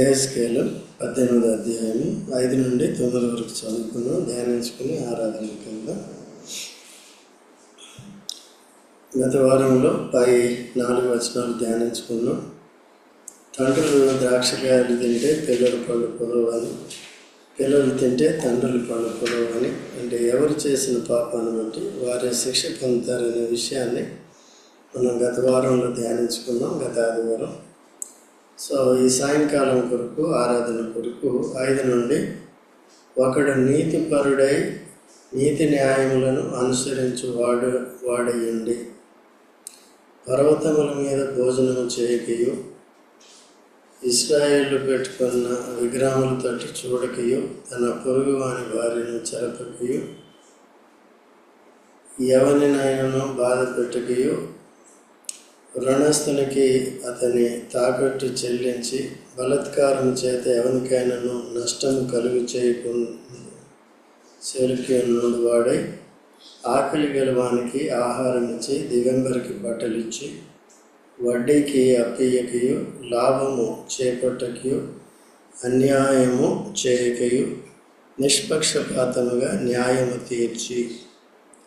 ఏఎస్కేలు పద్దెనిమిది అధ్యాయం ఐదు నుండి తొమ్మిది వరకు చదువుకున్నాం ధ్యానించుకుని ఆరాధన వెళ్దాం గత వారంలో పై నాలుగు వచనాలు ధ్యానించుకున్నాం. తండ్రులు ద్రాక్షకాయలు తింటే పిల్లలు పళ్ళు పొలవని పిల్లలు తింటే తండ్రులు పళ్ళు పొలవని అంటే ఎవరు చేసిన పాపాన్ని బట్టి వారే శిక్ష పొందుతారనే విషయాన్ని మనం గత వారంలో ధ్యానించుకున్నాం గత ఆదివారం. సో ఈ సాయంకాలం కొరకు ఆరాధన కొరకు ఐదు నుండి ఒకడు నీతిపరుడై నీతి న్యాయములను అనుసరించు వాడు వాడయ్యండి. పర్వతముల మీద భోజనం చేయకయు ఇస్రాయేళ్ళు పెట్టుకున్న విగ్రహములు తట్టు చూడకయు తన పొరుగు వాని వారిని చెరపకయు ఎవరినైనా బాధ పెట్టకయు రుణస్థునికి అతని తాకట్టు చెల్లించి బలత్కారం చేత ఎవరికైనాను నష్టం కలుగు చేయకుండా చెరుకి వాడై ఆకలి గెలవానికి ఆహారం ఇచ్చి దిగంబరికి బట్టలిచ్చి వడ్డీకి అప్పయ్యకయు లాభము చేపట్టకయు అన్యాయము చేయకయు నిష్పక్షపాతముగా న్యాయము తీర్చి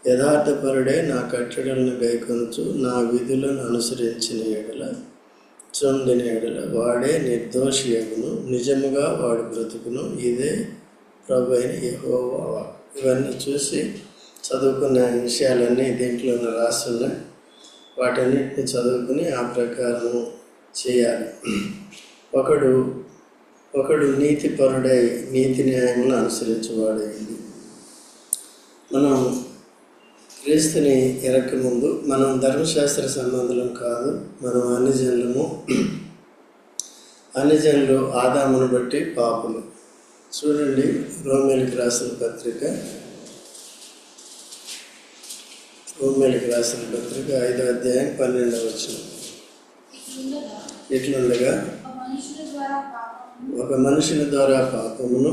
యథార్థపరుడే నా కట్టడలను గైకొనుచు నా విధులను అనుసరించిన ఎడల చొందిన ఎడల వాడే నిర్దోషి ఎగును నిజముగా వాడు బ్రతుకును. ఇదే ప్రభు అయిన యహోవా ఇవన్నీ చూసి చదువుకున్న విషయాలన్నీ దీంట్లో రాస్తున్నాయి. వాటన్నిటిని చదువుకుని ఆ ప్రకారం చేయాలి. ఒకడు ఒకడు నీతి పరుడై నీతి న్యాయములను అనుసరించేవాడైంది. మనం క్రీస్తుని ఎరక ముందు మనం ధర్మశాస్త్ర సంబంధులం కాదు మనం అన్ని జనులము అన్ని జనులు ఆదామును బట్టి పాపులు. చూడండి రోమేలికి రాసిన పత్రిక. రోమేలికి రాసిన పత్రిక ఐదో అధ్యాయం పన్నెండవ వచ్చిన పాపమును ఒక మనుషుని ద్వారా పాపమును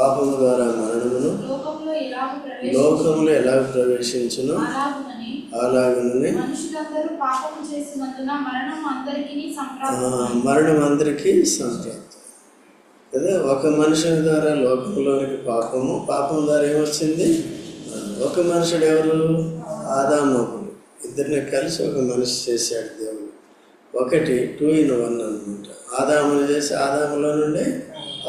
పాపము ద్వారా మరణమును లోకములో ఎలా ప్రవేశించును. అలాగునని. అలాగనే మరణం అందరికీ సంప్రాప్తం. మరణం అందరికీ సంప్రాప్తం. కదా ఒక మనుషుని ద్వారా లోకంలోనికి పాపము పాపం ద్వారా ఏమొచ్చింది? ఒక మనుషుడు ఎవరు? ఆదామకుడు ఇద్దరిని కలిసి ఒక మనిషి చేశాడు దేవుడు. ఒకటి టూ ఇన్ వన్ అనమాట ఆదామును చేసి ఆదాములో నుండి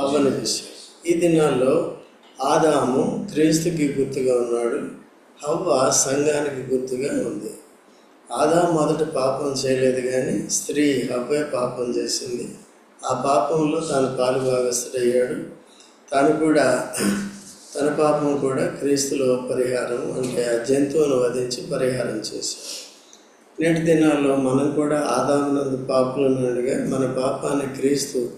అవ్వను చేశాడు. ఈ దినాల్లో ఆదాము క్రీస్తుకి గుర్తుగా ఉన్నాడు. హవ్వ సంఘానికి గుర్తుగా ఉంది. ఆదాం మొదట పాపం చేయలేదు కానీ స్త్రీ హవ్వే పాపం చేసింది. ఆ పాపంలో తాను పాలు భాగస్థుడయ్యాడు తాను కూడా తన పాపం కూడా క్రీస్తులో పరిహారం అంటే ఆ జంతువును వధించి పరిహారం చేశాడు. నేటి దినాల్లో మనం కూడా ఆదామునందు పాపులున్నట్టుగా మన పాపాన్ని క్రీస్తు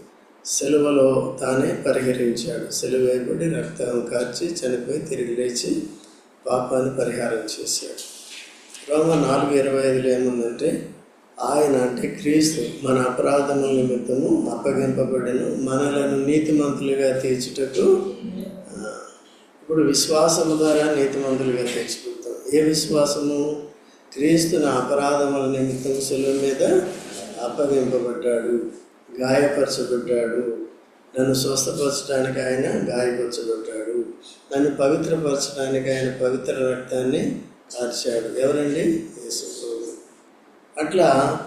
సెలవులో తానే పరిహరించాడు. సెలవు వేయబడి రక్తం కార్చి చనిపోయి తిరిగి లేచి పాపాన్ని పరిహారం చేశాడు. రోమ నాలుగు ఇరవై ఐదులో ఏముందంటే ఆయన అంటే క్రీస్తు. మన అపరాధముల నిమిత్తము అప్పగింపబడిన. మనలను నీతిమంతులుగా తీర్చుటకు ఇప్పుడు విశ్వాసము ద్వారా నీతిమంతులుగా తీర్చుకుంటాం. ఏ విశ్వాసము? క్రీస్తు నా అపరాధముల నిమిత్తం సెలవు మీద అప్పగింపబడ్డాడు. గాయపరచబడ్డాడు. నన్ను స్వస్థపరచడానికి ఆయన గాయపరచబడ్డాడు. నన్ను పవిత్రపరచడానికి ఆయన పవిత్ర రక్తాన్ని కార్చాడు. ఎవరండి? యేసుప్రభు అట్లా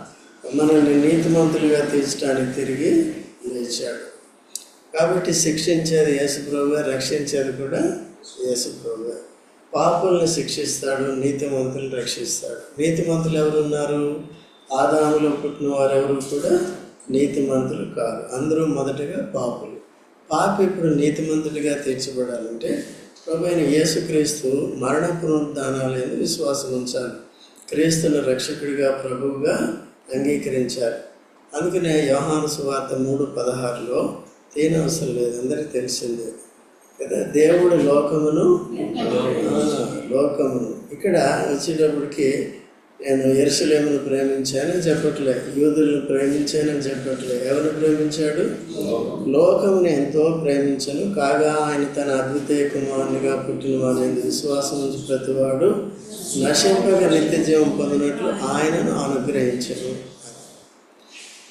మనల్ని నీతిమంతులుగా తీర్చడానికి తిరిగి లేచాడు. కాబట్టి శిక్షించేది యేసుప్రభుగా రక్షించేది కూడా యేసుప్రభుగా పాపుల్ని శిక్షిస్తాడు నీతిమంతులు రక్షిస్తాడు. నీతిమంతులు ఎవరున్నారు? ఆదాములో పుట్టిన వారెవరు కూడా నీతిమంతులు కాదు. అందరూ మొదటగా పాపులు. పాపి ఇప్పుడు నీతిమంతులుగా తీర్చబడాలంటే ప్రభు అయిన యేసుక్రీస్తు మరణ పునరుద్ధానాలని విశ్వాసం ఉంచాలి. క్రీస్తును రక్షకుడిగా ప్రభువుగా అంగీకరించాలి. అందుకనే యోహాను సువార్త మూడు పదహారులో తేనవసరం లేదు అందరికీ తెలిసిందే కదా? దేవుడు లోకమును లోకమును. ఇక్కడ వచ్చేటప్పటికి నేను ఎరుసలేమును ప్రేమించానని చెప్పట్లే యూదులను ప్రేమించానని చెప్పట్లే. ఎవరు ప్రేమించాడు? లోకముని ఎంతో ప్రేమించను కాగా ఆయన తన అద్వితీయ కుమారునిగా పుట్టిన వాని విశ్వాసం నుంచి ప్రతివాడు నశింపక నిత్య జీవం పొందినట్లు ఆయనను అనుగ్రహించను.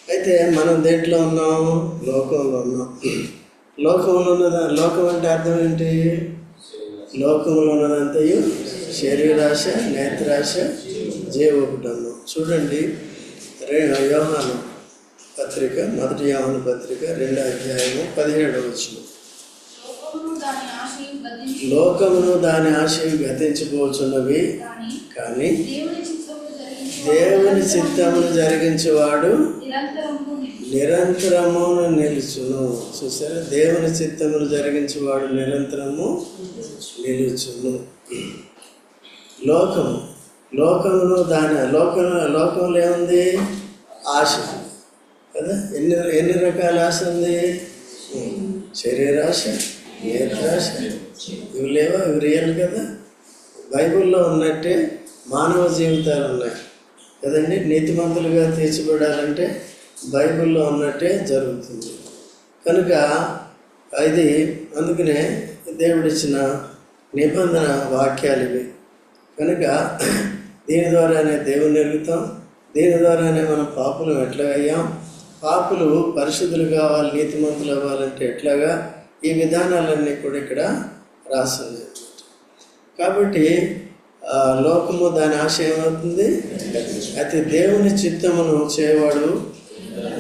అయితే మనం దేంట్లో ఉన్నాం లోకంలో ఉన్నాం. లోకంలో ఉన్నదా? లోకం అంటే అర్థం ఏంటి? లోకంలో ఉన్నదంతయు శరీరాశ నేత్రాశ జీవకుటము చూడండి రే యోహాను పత్రిక మొదటి యోహాను పత్రిక రెండో అధ్యాయము పదిహేడవ వచ్చిన లోకమును దాని ఆశయం గతించు లోకమును దాని ఆశయం గతించిపోతున్నవి కానీ దేవుని చిత్తమును జరిగించేవాడు. నిరంతరమును నిలుచును. చూసారా? దేవుని చిత్తమును జరిగించేవాడు నిరంతరము నిలుచును. లోకము లోకంలో దాని లోకం లోకంలో ఏముంది? ఆశ. కదా? ఎన్ని ఎన్ని రకాల ఆశ ఉంది? శరీరాశ నేత్రాశ. ఇవి లేవా? ఇవి రియల్ కదా? బైబిల్లో ఉన్నట్టే మానవ జీవితాలు ఉన్నాయి. కదండి? నీతిమంతులుగా తీర్చిపడాలంటే బైబిల్లో ఉన్నట్టే జరుగుతుంది. కనుక ఇది అందుకనే దేవుడిచ్చిన నిబంధన వాక్యాలు ఇవి. కనుక దీని ద్వారానే దేవుని ఎరుగుతాం దీని ద్వారానే మనం పాపులు ఎట్లా అయ్యాం? పాపులు పరిశుద్ధులు కావాలి నీతిమంతులు అవ్వాలంటే ఎట్లాగా? ఈ విధానాలన్నీ కూడా ఇక్కడ రాసింది. కాబట్టి లోకము దాని ఆశ ఏమవుతుంది అయితే దేవుని చిత్తమును చేయవాడు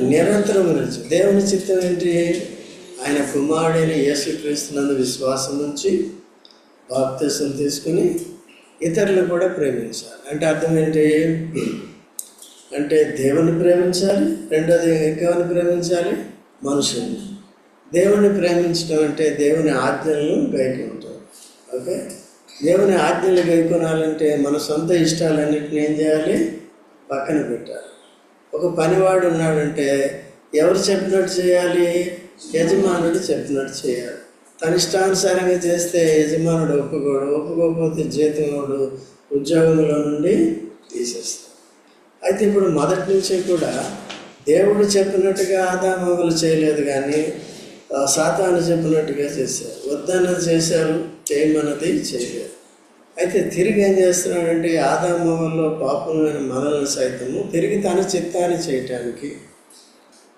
నిరంతరం నిలిచి. దేవుని చిత్తం ఏంటి? ఆయన కుమారుడైన యేసుక్రీస్తునందు విశ్వాసం నుంచి బాప్తిసం తీసుకుని ఇతరులు కూడా ప్రేమించాలి. అంటే అర్థం ఏంటి? అంటే దేవుని ప్రేమించాలి రెండోది ఇంకెవరిని ప్రేమించాలి? మనుషుల్ని. దేవుని ప్రేమించడం అంటే దేవుని ఆజ్ఞలను గైకుంటాం ఓకే? దేవుని ఆజ్ఞలు గైకొనాలంటే మన సొంత ఇష్టాలన్నింటినీ ఏం చేయాలి? పక్కన పెట్టాలి. ఒక పనివాడు ఉన్నాడంటే ఎవరు చెప్పినట్టు చేయాలి? యజమానుడు చెప్పినట్టు చేయాలి. తన ఇష్టానుసారంగా చేస్తే యజమానుడు ఒప్పుకోడు ఒప్పుకోకపోతే జీతంలోడు ఉద్యోగంలో నుండి తీసేస్తాడు. అయితే ఇప్పుడు మొదటి నుంచి కూడా దేవుడు చెప్పినట్టుగా ఆదామవులు చేయలేదు కానీ సాతాను చెప్పినట్టుగా చేశారు. వద్దన్నది చేశారు చేయమన్నది చేయలేదు. అయితే తిరిగి ఏం చేస్తున్నాడంటే ఆదామవుల్లో పాపమైన మనల్ని సైతము తిరిగి తన చిత్తాన్ని చేయటానికి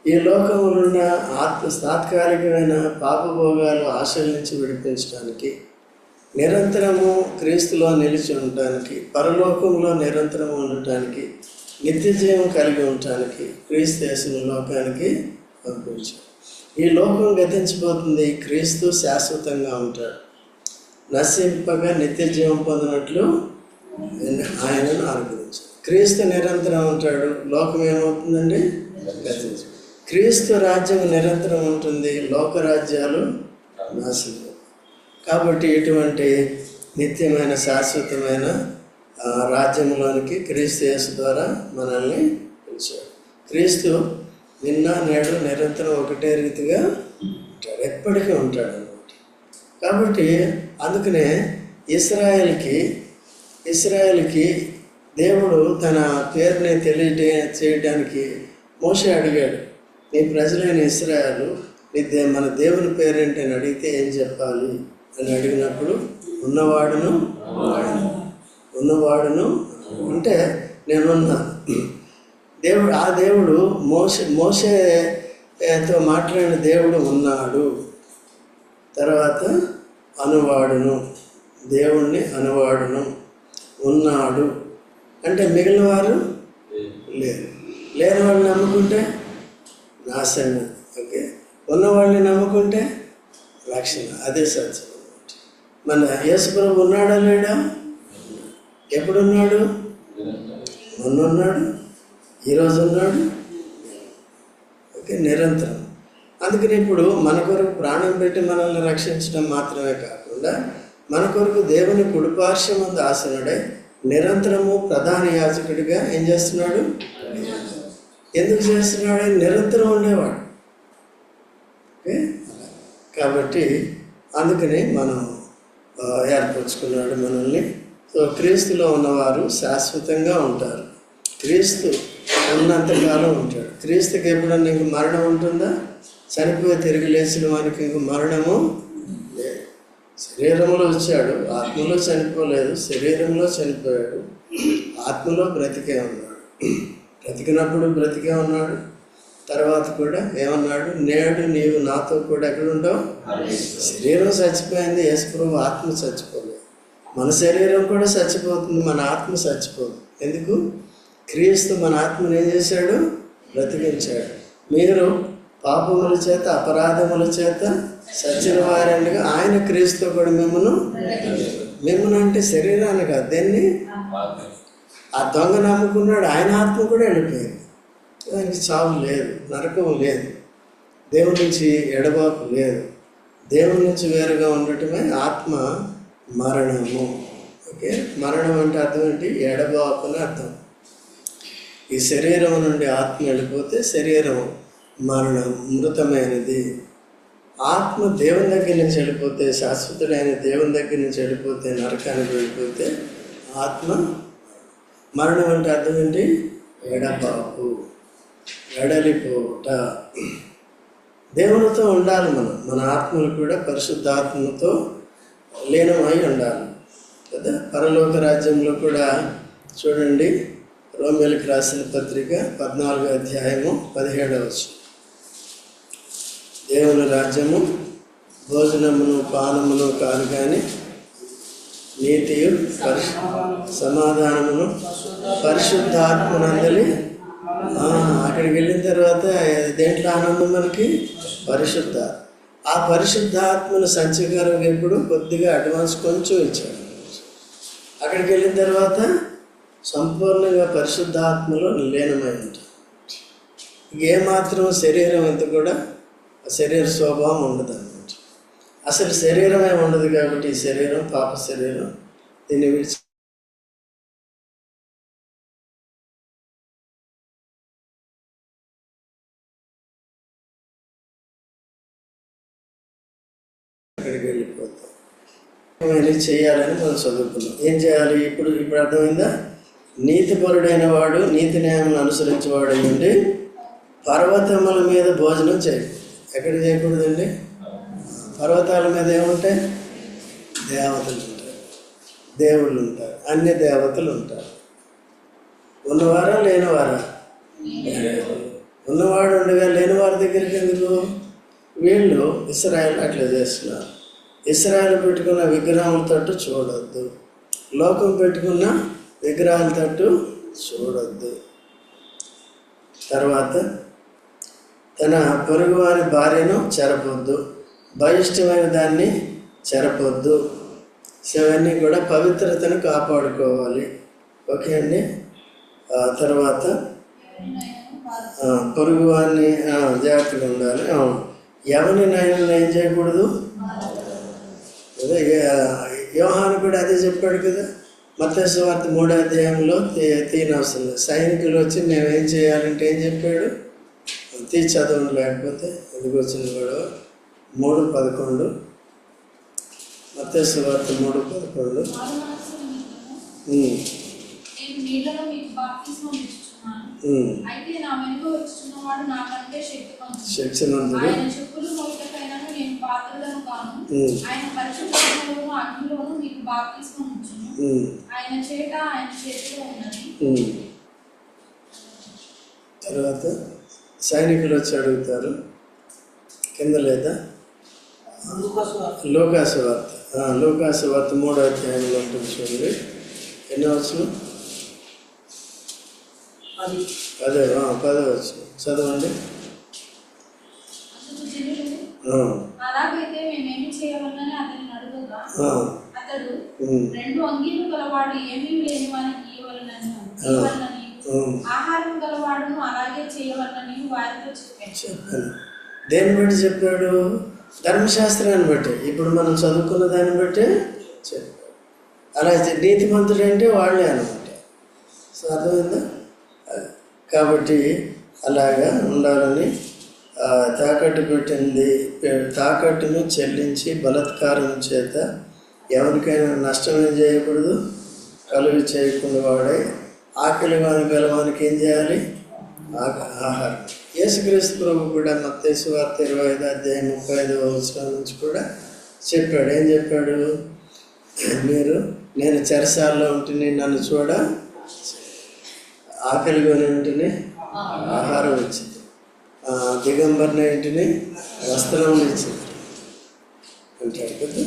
ఈ లోకంలో ఉన్న ఆత్మ తాత్కాలికమైన పాపభోగాలు ఆశల నుంచి విడిపించడానికి నిరంతరము క్రీస్తులో నిలిచి ఉండటానికి పరలోకంలో నిరంతరం ఉండటానికి నిత్య జీవం కలిగి ఉండటానికి క్రీస్తు యేసును లోకానికి పంపించాడు ఈ లోకం గతించిపోతుంది. క్రీస్తు శాశ్వతంగా ఉంటాడు. నశింపగా నిత్య జీవం పొందినట్లు ఆయనను అనుగ్రహించాడు. క్రీస్తు నిరంతరం ఉంటాడు. లోకం ఏమవుతుందండి? గతించు క్రీస్తు రాజ్యం నిరంతరం ఉంటుంది లోక రాజ్యాలు నాశనం. కాబట్టి ఇటువంటి నిత్యమైన శాశ్వతమైన రాజ్యంలోనికి క్రీస్తు యేసు ద్వారా మనల్ని పిలిచాడు. క్రీస్తు నిన్న నేడు నిరంతరం ఒకటే రీతిగా ఉంటాడు ఎప్పటికీ ఉంటాడు అనమాట కాబట్టి అందుకనే ఇస్రాయల్కి ఇస్రాయల్కి దేవుడు తన పేరుని తెలియటే చేయడానికి మోసే అడిగాడు నీ ప్రజలైన ఇస్రాయలు నీ దే మన దేవుని పేరేంటని అడిగితే ఏం చెప్పాలి అని అడిగినప్పుడు ఉన్నవాడును ఉన్నవాడును అంటే నేనున్నా. దేవుడు ఆ దేవుడు మోస మోసేతో మాట్లాడిన దేవుడు ఉన్నాడు. తర్వాత అనువాడును దేవుణ్ణి అనువాడును ఉన్నాడు. అంటే మిగిలిన వారు లేరు. లేని వాళ్ళని నమ్ముకుంటే? నాశనం ఓకే? ఉన్నవాళ్ళని నమ్ముకుంటే రక్షణ అదే సత్యం మన యేసుప్రభు ఉన్నాడా లేడా? ఎప్పుడున్నాడు? మొన్నున్నాడు ఈరోజు ఉన్నాడు ఓకే? నిరంతరం. అందుకని ఇప్పుడు మన కొరకు ప్రాణం పెట్టి మనల్ని రక్షించడం మాత్రమే కాకుండా మన కొరకు దేవుని కుడిపార్శ్వమందు ఆసనుడై నిరంతరము ప్రధాన యాజకుడిగా ఏం చేస్తున్నాడు? ఎందుకు చేస్తున్నాడు? అని నిరంతరం ఉండేవాడు. ఓకే? కాబట్టి అందుకని మనం ఏర్పరచుకున్నాడు మనల్ని. సో క్రీస్తులో ఉన్నవారు శాశ్వతంగా ఉంటారు. క్రీస్తు ఉన్నంతకాలం ఉంటాడు. క్రీస్తుకి ఎప్పుడన్నా ఇంక మరణం ఉంటుందా? చనిపోయి తిరిగి లేచిన వానికి ఇంక మరణము లేదు. శరీరంలో వచ్చాడు. ఆత్మలో చనిపోలేదు. శరీరంలో చనిపోయాడు. ఆత్మలో బ్రతికే ఉన్నాడు. బ్రతికినప్పుడు బ్రతికే ఉన్నాడు తర్వాత కూడా ఏమన్నాడు నేడు నీవు నాతో కూడా ఎక్కడ ఉండవు? శరీరం చచ్చిపోయింది యేసుప్రభు ఆత్మ చచ్చిపోలేదు. మన శరీరం కూడా చచ్చిపోతుంది మన ఆత్మ చచ్చిపోదు. ఎందుకు? క్రీస్తు మన ఆత్మను ఏం చేశాడు? బ్రతికించాడు. మీరు పాపముల చేత అపరాధముల చేత సచిన వారంగా ఆయన క్రీస్తు కూడా మిమ్మను మిమ్మను అంటే శరీరాన్ని కాదు దేన్ని? ఆ దొంగ నమ్ముకున్నాడు ఆయన ఆత్మ కూడా వెళ్ళిపోయింది. దానికి చావు లేదు నరకం లేదు. దేవుడి నుంచి ఎడబాపు లేదు. దేవుడి నుంచి వేరుగా ఉండటమే ఆత్మ మరణము. ఓకే? మరణం అంటే అర్థం ఏంటి? ఎడబాపు అని అర్థం. ఈ శరీరం నుండి ఆత్మ వెళ్ళిపోతే శరీరం మరణం మృతమైనది. ఆత్మ దేవుని దగ్గర నుంచి వెళ్ళిపోతే శాశ్వతుడైన దేవుని దగ్గర నుంచి వెళ్ళిపోతే నరకానికి వెళ్ళిపోతే ఆత్మ మరణం అంటే అర్థం ఏంటి? ఎడబాపు ఎడలిపోట దేవునితో ఉండాలి మనం. మన ఆత్మలు కూడా పరిశుద్ధాత్మతో లీనమై ఉండాలి. కదా? పరలోక రాజ్యంలో కూడా చూడండి రోమిలకు రాసిన పత్రిక పద్నాలుగో అధ్యాయము పదిహేడవ దేవుని రాజ్యము భోజనమును పానమును కాదు కానీ నీతియు పరిశు సమాధానమును పరిశుద్ధాత్మనందని అక్కడికి వెళ్ళిన తర్వాత దేంట్లో ఆనందం మనకి? పరిశుద్ధ. ఆ పరిశుద్ధాత్మను సంచకారం ఎప్పుడు? కొద్దిగా అడ్వాన్స్ కొంచెం ఇచ్చాడు అక్కడికి వెళ్ళిన తర్వాత సంపూర్ణంగా పరిశుద్ధాత్మలో లీనమై ఉంటాం ఏమాత్రం శరీరం అంతా కూడా శరీర స్వభావం ఉండదు అసలు శరీరమే ఉండదు కాబట్టి ఈ శరీరం పాప శరీరం దీన్ని విడిచి అక్కడికి వెళ్ళిపోతాం. ఏమైనా చేయాలని మనం చదువుకున్నాం. ఏం చేయాలి? ఇప్పుడు ఇప్పుడు అర్థమైందా? నీతిపరుడైన వాడు నీతి న్యాయం అనుసరించేవాడు ఉండి పర్వతముల మీద భోజనం చేయకూడదు ఎక్కడ చేయకూడదండి? పర్వతాల మీద ఏముంటాయి? దేవతలు ఉంటారు. దేవుళ్ళు ఉంటారు. అన్ని దేవతలు ఉంటారు. ఉన్నవారా లేనివారా? ఉన్నవాడు ఉండగా లేనివారి దగ్గరికి ఎందుకు? వీళ్ళు ఇస్రాయల్ అట్లా చేస్తున్నారు. ఇస్రాయల్ పెట్టుకున్న విగ్రహాల తట్టు చూడొద్దు. లోకం పెట్టుకున్న విగ్రహాల తట్టు చూడొద్దు. తర్వాత తన పొరుగువారి భార్యను చెరపొద్దు. బలిష్టమైన దాన్ని చెరపొద్దు. ఇవన్నీ కూడా పవిత్రతను కాపాడుకోవాలి. ఓకే అండి? తర్వాత పొరుగు వారిని జాగ్రత్తగా ఉండాలి. అవును. ఎవరినైనా ఏం చేయకూడదు? అదే యోహాను కూడా అదే చెప్పాడు కదా. మత్స్య వార్త మూడో అధ్యాయంలో తీ- తీయనవసరం లేదు. సైనికులు వచ్చి మేము ఏం చేయాలంటే ఏం చెప్పాడు? తీ చదవండి లేకపోతే ఎందుకు వచ్చిన గొడవ? మూడు పదకొండు. మత్స్య వార్త మూడు పదకొండు. తర్వాత సైనికులు వచ్చి అడుగుతారు కింద లేదా? లోకాసు వార్త ఆ, లోకాసు వార్త మూడో అధ్యాయంలో ఉంటుంది చూడండి. ఎన్నో వచ్చిన పదే. ఆ, పదే వచ్చిన చదవండి. అలాగైతే మేమేమి అడుగుగా అతడు రెండు అంగీలు గలవాడు ఏమీ లేని. ఆహారం అలాగే చేయవలనని వారితో చెప్పాను. దేన్ని బట్టి చెప్పాడు? ధర్మశాస్త్రాన్ని బట్టి. ఇప్పుడు మనం చదువుకున్న దాన్ని బట్టి చెప్పాడు అలా చే- నీతిమంతుడు అంటే వాళ్ళే అనమాట సో అర్థమైందా? కాబట్టి అలాగా ఉండాలని తాకట్టు పెట్టింది తాకట్టును చెల్లించి బలత్కారం చేత ఎవరికైనా నష్టం ఏం చేయకూడదు. కలుగు చేయకుండా వాడే. ఆకలి వాని గలవానికి ఏం చేయాలి? ఆహారం. యేసుక్రీస్తు ప్రభు కూడా మత్తేసు వార్త ఇరవై ఐదు అధ్యాయం ముప్పై ఐదు సంవత్సరాల నుంచి కూడా చెప్పాడు. ఏం చెప్పాడు? మీరు నేను చెరసాల్లో ఉంటుంది నన్ను చూడ ఆకలిగానే ఉంటుంది ఆహారం ఇచ్చింది. దిగంబరిని ఇంటిని వస్త్రం ఇచ్చింది. అంటాడు కదా.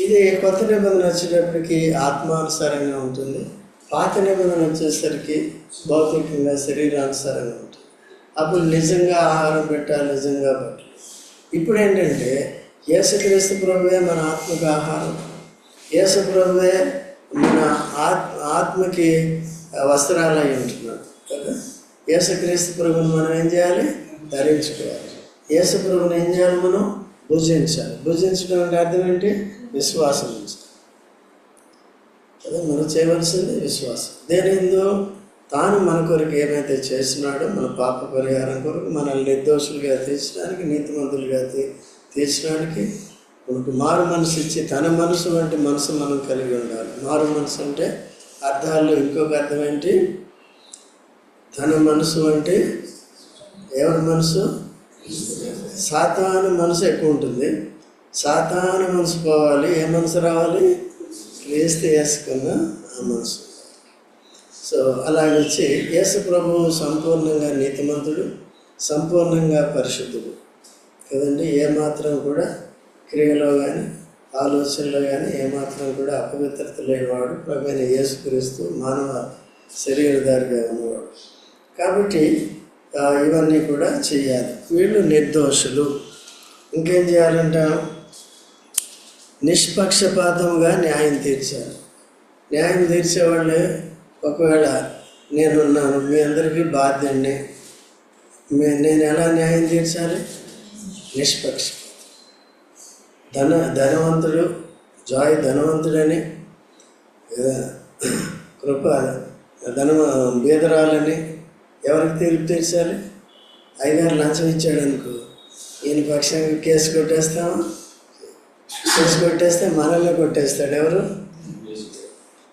ఇది కొత్త నిబంధన వచ్చేటప్పటికి ఆత్మానుసారంగా ఉంటుంది. పాత నిబంధన వచ్చేసరికి భౌతికంగా శరీరానుసారంగా ఉంటుంది. అప్పుడు నిజంగా ఆహారం పెట్టాలి నిజంగా పెట్టాలి ఇప్పుడు ఏంటంటే యేసుక్రీస్తు ప్రభువే మన ఆత్మకు ఆహారం. యేసు ప్రభువే మన ఆత్ ఆత్మకి వస్త్రాలు అయి ఉంటున్నాడు కదా? యేసుక్రీస్తు ప్రభుని మనం ఏం చేయాలి? ధరించుకోవాలి. యేసు ప్రభుని ఏం చేయాలి మనం? భుజించాలి. భుజించడం అంటే అర్థం ఏంటి? విశ్వాసం ఉంచాలి. కదా? మనం చేయవలసింది విశ్వాసం. దేని ఎందుకు తాను మన కొరకు ఏమైతే చేసినాడో మన పాప పరిహారం కొరకు మనల్ని నిర్దోషులుగా తీర్చడానికి నీతిమంతులుగా తీ తీర్చడానికి మనకు మారు మనసు ఇచ్చి తన మనసు వంటి మనసు మనం కలిగి ఉండాలి. మారు మనసు అంటే అర్థాల్లో ఇంకొక అర్థం ఏంటి? తన మనసు అంటే ఎవరి మనసు? సాతాను మనసు ఎక్కువ ఉంటుంది. సాతాను మనసు పోవాలి ఏ మనసు రావాలి? క్రీస్తు వేసుకున్న ఆ మనసు. సో అలాగొచ్చి యేసు ప్రభువు సంపూర్ణంగా నీతిమంతుడు సంపూర్ణంగా పరిశుద్ధుడు. కదండి? ఏమాత్రం కూడా క్రియలో కానీ ఆలోచనలో కానీ ఏమాత్రం కూడా అపవిత్రత లేనివాడు ప్రభు అయిన యేసుక్రీస్తు మానవ శరీరధారిగా ఉన్నవాడు. కాబట్టి ఇవన్నీ కూడా చేయాలి వీళ్ళు నిర్దోషులు. ఇంకేం చేయాలంట? నిష్పక్షపాతంగా న్యాయం తీర్చాలి. న్యాయం తీర్చేవాళ్ళే ఒకవేళ నేనున్నాను మీ అందరికీ బాధ్యుడిని మీ నేను ఎలా న్యాయం తీర్చాలి నిష్పక్ష. ధన ధనవంతుడు జాయ్ ధనవంతుడని కృప ధన బీదరాలని ఎవరికి తీర్పు తీర్చాలి? అయ్యగారు లంచం ఇచ్చాడు అనుకో. ఈయన పక్షంగా కేసు కొట్టేస్తాము? కేసు కొట్టేస్తే మనల్ని కొట్టేస్తాడు ఎవరు?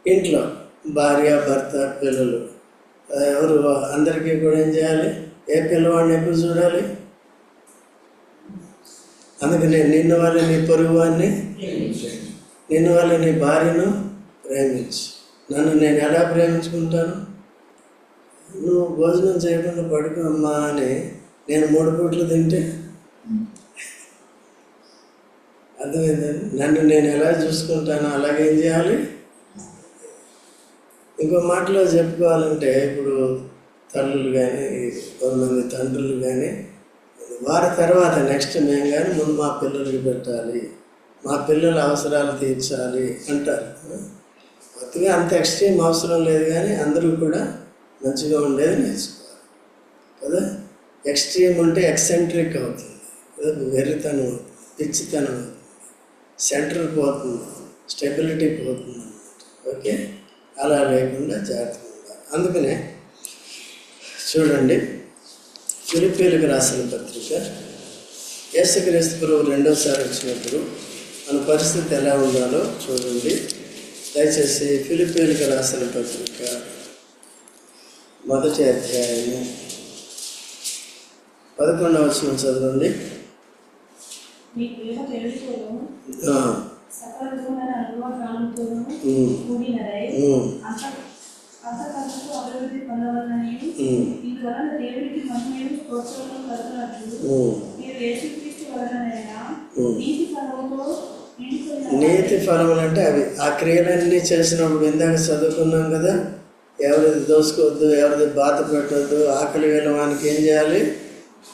ఇంట్లో. భార్య భర్త పిల్లలు. ఎవరు? అందరికీ కూడా ఏం చేయాలి? ఏ పిల్లవాడిని ఎప్పుడు చూడాలి? అందుకని నిన్ను వాళ్ళ నీ పొరుగు వాడిని నిన్ను వాళ్ళ నీ భార్యను ప్రేమించు. నన్ను నేను ఎలా ప్రేమించుకుంటాను? నువ్వు భోజనం చేయకుండా పడుకో అమ్మా అని నేను మూడు పూట్లు తింటే. అర్థమైందండి నన్ను నేను ఎలా చూసుకుంటానో అలాగే ఏం చేయాలి? ఇంకో మాటలో చెప్పుకోవాలంటే ఇప్పుడు తల్లులు కానీ కొంతమంది తండ్రులు కానీ వారి తర్వాత నెక్స్ట్ మేము కానీ ముందు మా పిల్లలకి పెట్టాలి మా పిల్లల అవసరాలు తీర్చాలి అంటారు. కొత్తగా అంత ఎక్స్ట్రీమ్ అవసరం లేదు కానీ అందరూ కూడా మంచిగా ఉండేది నేర్చుకోవాలి. కదా? ఎక్స్ట్రీమ్ ఉంటే ఎక్సెంట్రిక్ అవుతుంది. వెర్రితనం అవుతుంది పిచ్చితనం అవుతుంది సెంటర్ పోతుంది స్టెబిలిటీ పోతుంది ఓకే అలా లేకుండా జాగ్రత్తగా ఉండాలి. అందుకనే చూడండి ఫిలిపీలకు రాసిన పత్రిక యేసుక్రీస్తు ప్రభు రెండోసారి వచ్చినప్పుడు మన పరిస్థితి ఎలా ఉండాలో చూడండి. దయచేసి ఫిలిపీలకు రాసిన పత్రిక మొదటి అధ్యాయము పదకొండవ వచనం చదవండి. నీతి ఫలములు అంటే అవి. ఆ క్రియలన్నీ చేసినప్పుడు ఇందాక చదువుకున్నాం కదా ఎవరిది దోసుకోవద్దు ఎవరిది బాధ పెట్టద్దు ఆకలి వేలవానికి ఏం చేయాలి?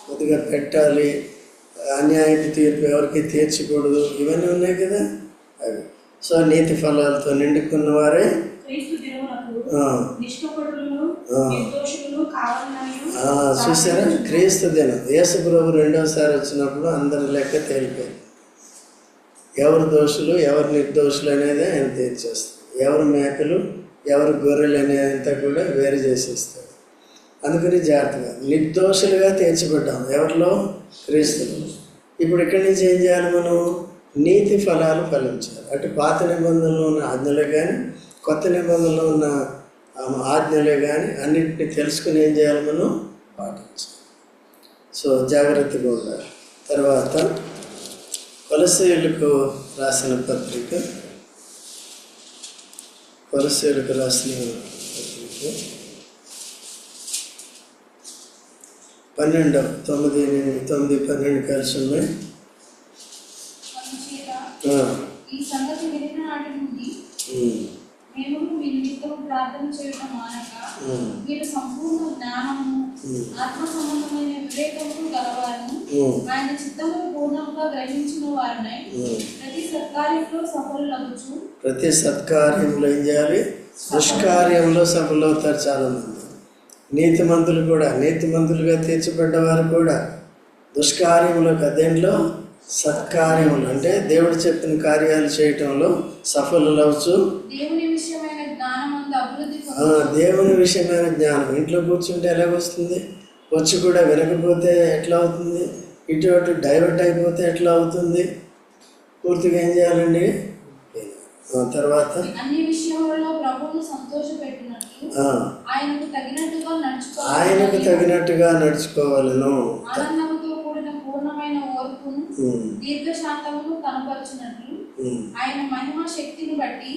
కొద్దిగా పెట్టాలి. అన్యాయపు తీర్పు ఎవరికి తీర్చకూడదు. ఇవన్నీ ఉన్నాయి కదా. అవి సో నీతి ఫలాలతో నిండుకున్న వారే క్రీస్తు దినమునకు ఆ, నిష్కపటులను ఆ. నిర్దోషులను కావాలని ఆ, చూసారా? క్రీస్తు దినం. యేసు ప్రభు రెండోసారి వచ్చినప్పుడు అందరి లెక్క తేలిపోయింది. ఎవరు దోషులు ఎవరు నిర్దోషులు అనేది ఆయన తీర్చేస్తారు ఎవరు మేకలు ఎవరు గొర్రెలు అనేదంతా కూడా వేరు చేసేస్తారు అందుకని జాగ్రత్తగా నిర్దోషులుగా తీర్చబడ్డాం ఎవరిలో? క్రీస్తులు. ఇప్పుడు ఇక్కడి నుంచి ఏం చేయాలి మనం? నీతి ఫలాలు ఫలించాలి. అటు పాత నిబంధనలో ఉన్న ఆజ్ఞలే కానీ కొత్త నిబంధనలో ఉన్న ఆజ్ఞలే కానీ అన్నింటినీ తెలుసుకుని ఏం చేయాలి మనం? పాటించాలి. సో జాగ్రత్తగా ఉండాలి తర్వాత కొలసేయులకు రాసిన పత్రిక. కొలసేయులకు రాసిన పత్రిక. పన్నెండు తొమ్మిది తొమ్మిది పన్నెండు కలిసి ఉన్నాయి అందుచేత ఆ, ఈ సంగతి వినిన నాటి నుండి ఉమ్, మేము మీ చేయడం మానక సంపూర్ణ జ్ఞానము ఆత్మ సంబంధమైన వివేకము ఆయన చిత్తము పూర్ణంగా గ్రహించిన వారినై. ప్రతి సత్కార్యంలో ప్రతి సత్కార్యంలో ఏం చేయాలి? దుష్కార్యంలో సఫలవుతారు చాలామంది. నీతిమంతులు కూడా నీతిమంతులుగా తీర్చిపడ్డవారు కూడా దుష్కార్యంలో కదేంట్లో సత్కార్యములు. అంటే దేవుడు చెప్పిన కార్యాలు చేయటంలో సఫలులవచ్చు దేవుని విషయమైన జ్ఞానమందు అభివృద్ధి ఆ, పొందు దేవుని విషయమైన జ్ఞానం. ఇంట్లో కూర్చుంటే ఎలా వస్తుంది? వచ్చి కూడా వినకపోతే ఎట్లా అవుతుంది? ఇటు అటు డైవర్ట్ అయిపోతే ఎట్లా అవుతుంది? పూర్తిగా ఏం చేయాలండి? తర్వాత అన్ని ప్రభువును సంతోషపెట్టినట్లు ఆయనకు తగినట్టుగా నడుచుకోవాలను దీర్ఘశాంతమును కనపరచునట్లు ఆయన మహిమ శక్తిని బట్టి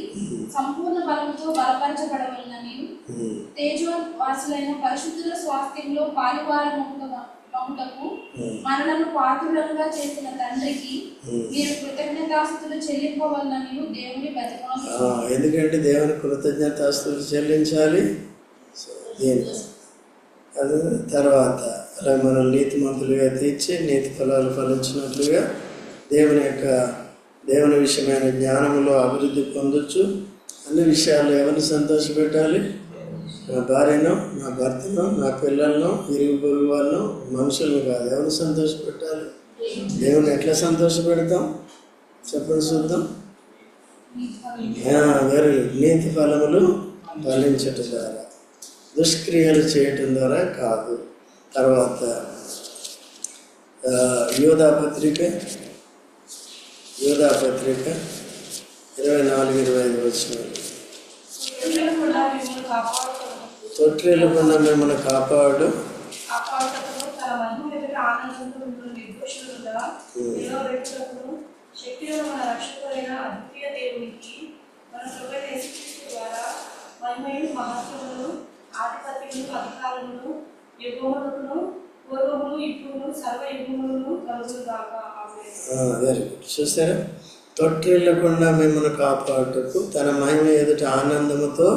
సంపూర్ణ బలంతో బలపరచబడవలనని ఉమ్, తేజవాసులైన పరిశుద్ధుల స్వాస్థ్యంలో పాలువారమవుటకు మనలను పాత్రులంగా చేసిన తండ్రికి. మీరు కృతజ్ఞతాస్తులు చెల్లింపవలనని దేవుని బతిమాలు ఎందుకంటే దేవుని కృతజ్ఞతాస్తులు చెల్లించాలి. తర్వాత. అలా మనం నీతిమంతులుగా తీర్చి నీతి ఫలాలు ఫలించినట్లుగా దేవుని యొక్క దేవుని విషయమైన జ్ఞానంలో అభివృద్ధి పొందొచ్చు. అన్ని విషయాల్లో ఎవరిని సంతోషపెట్టాలి? నా భార్యను నా భర్తను నా పిల్లలను ఇరుగు పొరుగు వాళ్ళను మనుషులను కాదు. ఎవరిని సంతోషపెట్టాలి? దేవుని ఎట్లా సంతోషపెడతాం? చెప్పండి చూద్దాం. వెరీ నీతి ఫలములు ఫలించటం ద్వారా దుష్క్రియలు చేయటం ద్వారా కాదు. తర్వాత ఆ, యోధా పత్రిక యోధా పత్రిక ఇరవై నాలుగు ఇరవై ఐదు వచ్చిన కూడా మిమ్మల్ని మిమ్మల్ని కాపాడు. ఆధిపత్యములు అధికారములు యుగములను పూర్వములు ఇప్పుడు సర్వ యుగములను వెరీ గుడ్ చూసారా? తొట్టిల్లకుండా మిమ్మల్ని కాపాడుటకు తన మహిమ ఎదుట ఆనందముతో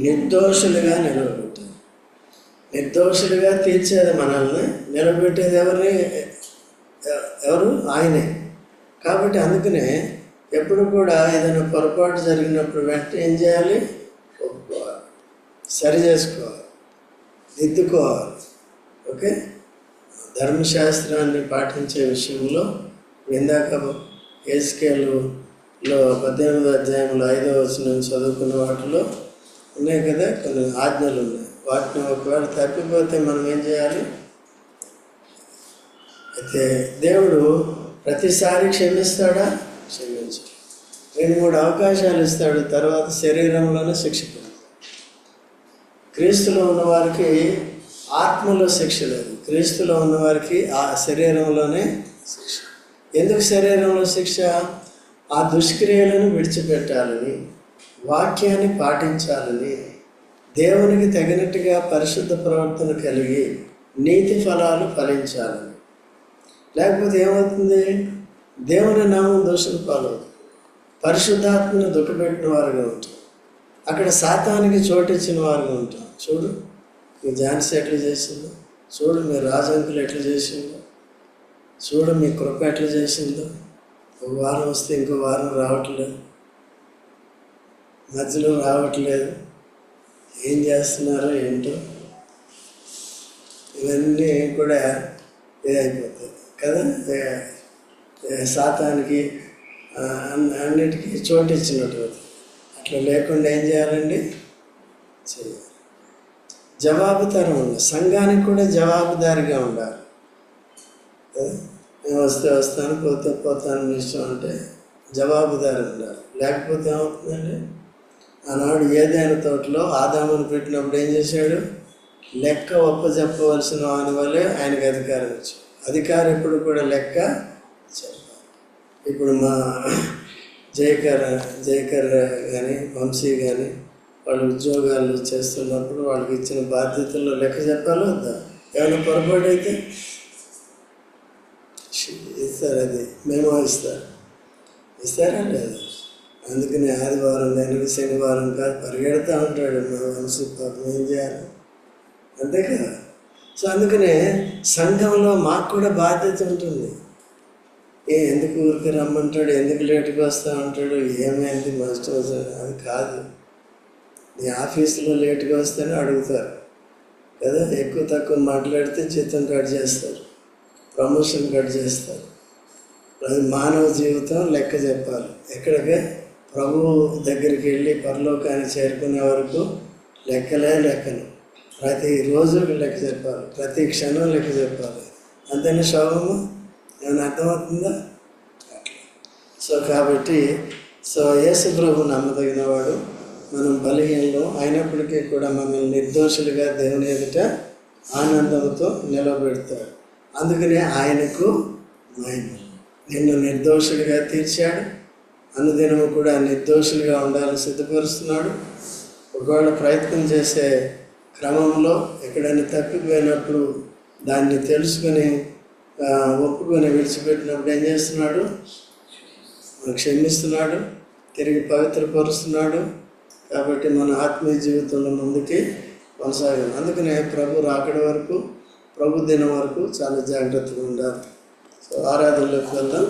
నిర్దోషులుగా నిలబెట్టారు నిర్దోషులుగా తీర్చేది మనల్ని నిలబెట్టేది ఎవరిని? ఎవరు? ఆయనే. కాబట్టి అందుకనే ఎప్పుడు కూడా ఏదైనా పొరపాటు జరిగినప్పుడు వెంటనే ఏం చేయాలి? ఒప్పుకోవాలి. సరి చేసుకోవాలి. దిద్దుకోవాలి ఓకే? ధర్మశాస్త్రాన్ని పాటించే విషయంలో ఇందాక ఏస్కేలులో పద్దెనిమిదో అధ్యాయంలో ఐదో వచనం చదువుకున్న వాటిలో ఉన్నాయి కదా కొన్ని ఆజ్ఞలు ఉన్నాయి. వాటిని ఒకవేళ తప్పిపోతే మనం ఏం చేయాలి? అయితే దేవుడు ప్రతిసారి క్షమిస్తాడా? క్షమించు రెండు మూడు అవకాశాలు ఇస్తాడు తర్వాత శరీరంలోనే శిక్షకు క్రీస్తులో ఉన్నవారికి ఆత్మలో శిక్ష లేదు. క్రీస్తులో ఉన్నవారికి ఆ శరీరంలోనే శిక్ష. ఎందుకు శరీరంలో శిక్ష? ఆ దుష్క్రియలను విడిచిపెట్టాలని వాక్యాన్ని పాటించాలని దేవునికి తగినట్టుగా పరిశుద్ధ ప్రవర్తన కలిగి నీతి ఫలాలు ఫలించాలని. లేకపోతే ఏమవుతుంది? దేవుని నామం దోషం పాలవుతుంది. పరిశుద్ధాత్మను దుఃఖపెట్టిన వారుగా ఉంటాం అక్కడ శాతానికి చోటిచ్చిన వారుగా ఉంటాం చూడు మీ ఝాన్సీ ఎట్లా చేసిందో చూడు మీ రాజంకులు ఎట్లా చేసిందో చూడు మీ కృప ఎట్లా చేసిందో. ఒక వారం వస్తే ఇంకో వారం రావట్లేదు. మధ్యలో రావట్లేదు. ఏం చేస్తున్నారో ఏంటో. ఇవన్నీ కూడా ఇదైపోతాయి. కదా? శాతానికి అన్- అన్నిటికీ చోటు ఇచ్చినట్టు అట్లా లేకుండా ఏం చేయాలండి? చేయాలి జవాబుదారం ఉండాలి సంఘానికి కూడా జవాబుదారిగా ఉండాలి. నేను వస్తే వస్తాను పోతే పోతాను మీ ఇష్టం అంటే జవాబుదారి ఉండాలి. లేకపోతే ఏమవుతుందండి? ఆనాడు ఏదైనా తోటలో ఆదామును పెట్టినప్పుడు ఏం చేశాడు? లెక్క ఒప్ప చెప్పవలసిన వాని వల్లే ఆయనకి అధికారం ఇచ్చాడు. అధికారం ఎప్పుడు కూడా లెక్క చెప్పాలి. ఇప్పుడు మా జయకర్ జయకర్ కానీ వంశీ కానీ వాళ్ళు ఉద్యోగాలు చేస్తున్నప్పుడు వాళ్ళకి ఇచ్చిన బాధ్యతల్లో లెక్క చెప్పాలి వద్దా? ఏమైనా పొరపాటు అయితే? ఇస్తారు అది. మేము ఇస్తారు ఇస్తారా లేదు? అందుకని ఆదివారం దానికి శనివారం కాదు పరిగెడతా ఉంటాడు మా మనసు. పాపం ఏం చేయాలి? అంతే కదా? సో అందుకనే సంఘంలో మాకు కూడా బాధ్యత ఉంటుంది. ఏ ఎందుకు ఊరికి రమ్మంటాడు? ఎందుకు లేటుగా వస్తా ఉంటాడు? ఏమైంది? మస్ట్ అది కాదు. నీ ఆఫీసులో లేటుగా వస్తేనే అడుగుతారు. కదా? ఎక్కువ తక్కువ మాట్లాడితే జీతం కట్ చేస్తారు. ప్రమోషన్ కట్ చేస్తారు. అది మానవ జీవితం లెక్క చెప్పాలి. ఎక్కడికి? ప్రభు దగ్గరికి వెళ్ళి పరలోకాన్ని చేరుకునే వరకు లెక్కలే లెక్కలు. ప్రతి రోజు లెక్క చెప్పాలి. ప్రతి క్షణం లెక్క చెప్పాలి. అంతేనా శోభము? ఏమైనా అర్థమవుతుందా? సో కాబట్టి సో యేసు ప్రభు నమ్మదగినవాడు. మనం బలహీనలు అయినప్పటికీ కూడా మనల్ని నిర్దోషులుగా దేవుని ఎదుట ఆనందంతో నిలబెడతాడు. అందుకనే ఆయనకు మహిమ. నిన్ను నిర్దోషుడిగా తీర్చాడు. అనుదినము కూడా నిర్దోషులుగా ఉండాలని సిద్ధపరుస్తున్నాడు. ఒకవేళ ప్రయత్నం చేసే క్రమంలో ఎక్కడైనా తప్పిపోయినప్పుడు దాన్ని తెలుసుకొని ఒప్పుకొని విడిచిపెట్టినప్పుడు ఏం చేస్తున్నాడు? క్షమిస్తున్నాడు. తిరిగి పవిత్రపరుస్తున్నాడు. కాబట్టి మన ఆత్మీయ జీవితంలో ముందుకి కొనసాగాలి అందుకనే ప్రభు రాకడి వరకు ప్రభు దినం వరకు చాలా జాగ్రత్తగా ఉండాలి. సో ఆరాధనలోకి వెళ్దాం.